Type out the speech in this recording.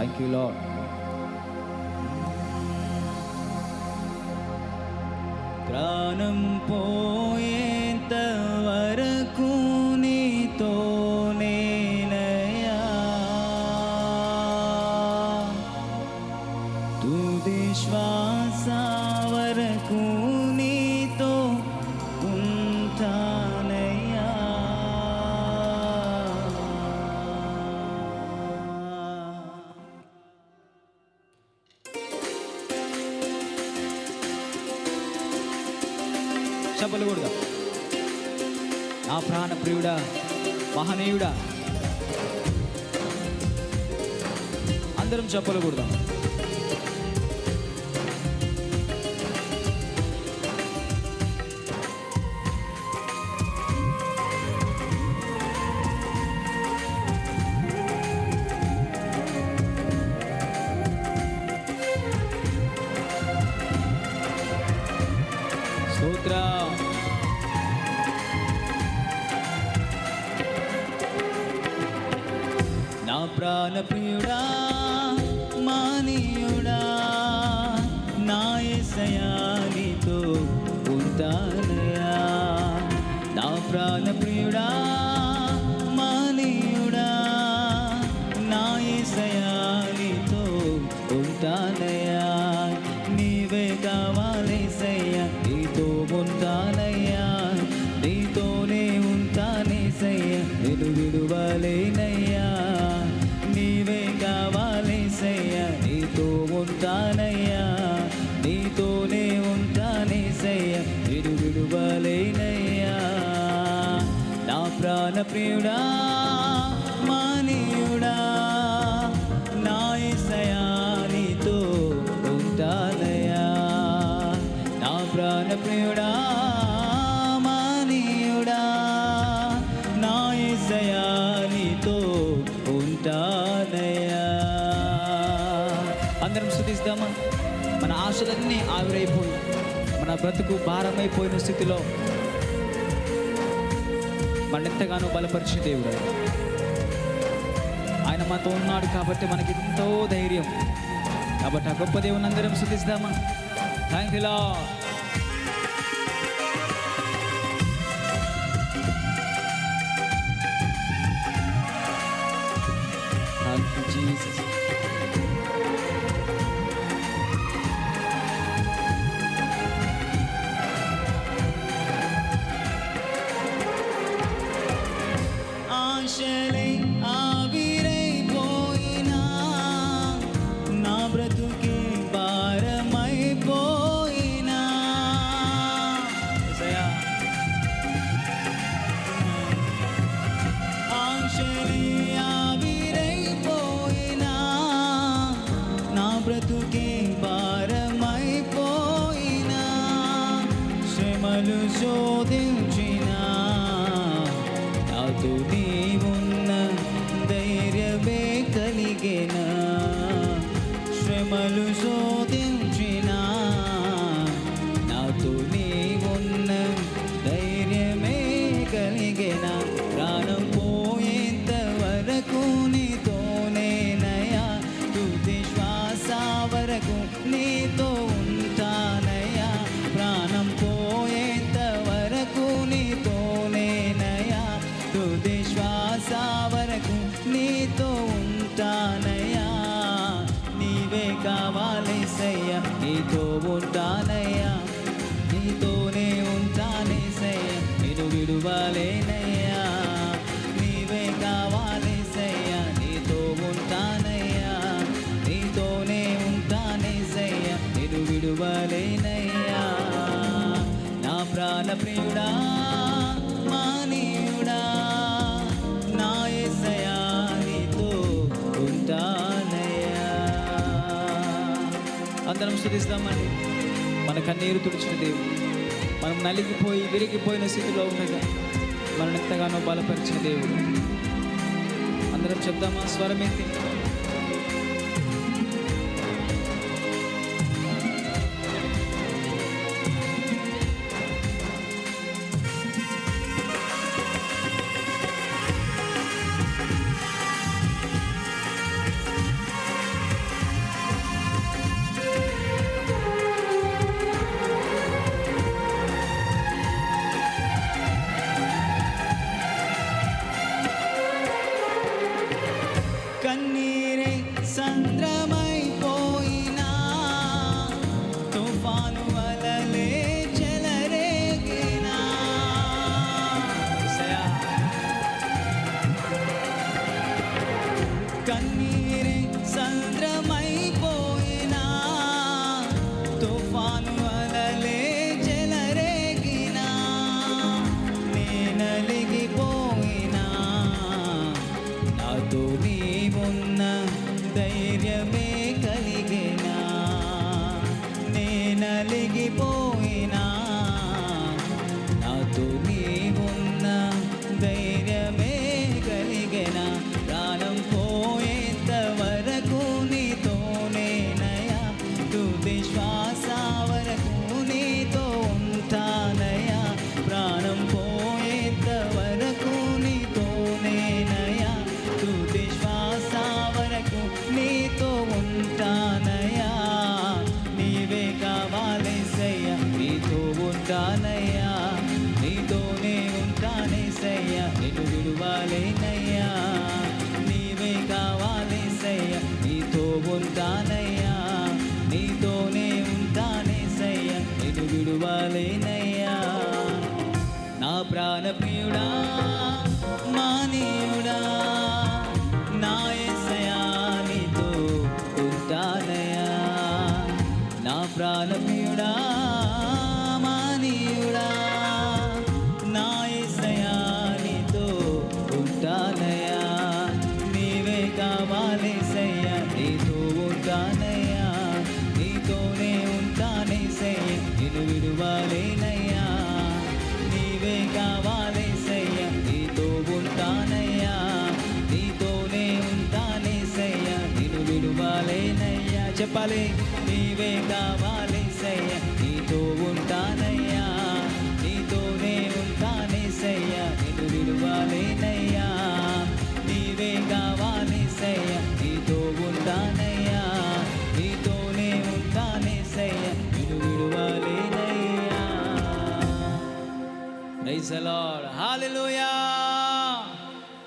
Thank you lord ప్రాణం పోయేంత వరకు నీతో నేనయా తుది శ్వాసా చెప్పలు కూడా నా ప్రాణ ప్రియుడా మహనీయుడా అందరం చెప్పలు కూడా ప్రాణప్రియుడా మానీయుడా నాయసయానితో ఉంటానయా నా ప్రాణప్రియుడా మానీయుడా నాయసయానితో ఉంటానయా నీవే కావాలేసయ్య నీతో ఉంటానయ్యా. నీతోనే ఉంటానేసయ్య నేను విడువలేన? ప్రాణప్రియుడా ప్రాణ ప్రియుడా మానీయుడా నా యేసయ్యా నా ప్రాణప్రియుడా మానీయుడా నా యేసయ్యా అందరం శుద్ధిస్తామా మన ఆశలన్నీ ఆవిరైపోయి మన బ్రతుకు భారమైపోయిన స్థితిలో మన ఎంతగానో దేవుడు ఆయన. మాతో ఉన్నాడు కాబట్టి మనకి ఎంతో ధైర్యం. కాబట్టి ఆ గొప్ప దేవుని అందరం శుద్ధిస్తామా థ్యాంక్ యూ శ్రమలు శోధించిన నాతో నీవు నేను నా ప్రాణ ప్రియుడా మానీయుడా. నా ఎసయానితో ఉంటానయ్యా. అందరం శుద్ధిస్తామండి మన కన్నీరు తుడిచిన దేవుడు. మనం నలిగిపోయి విరిగిపోయిన స్థితిలో ఉండగా మనం ఎంతగానో బలపరిచిన దేవుడు. అందరం చెప్దామా? స్వరమేంటి? భయమే కలిగినా? నేనలిగిపో ప్రాణప్రియుడా మానీయుడా. నా ఏసయానితో ఉంటానయా. నీవే కావాలేసయ్య నీతో ఉంటానయ్యా నీతోనే ఉంటానేసయ్య నేను విడువాలేనయ్యా. నీవే కావాలేసయ్య నీతో ఉంటానయ్యా. నీతోనే ఉంటానేసయ్య నేను విడువాలేనయ్యా. చెప్పాలి. வேண்டாமா?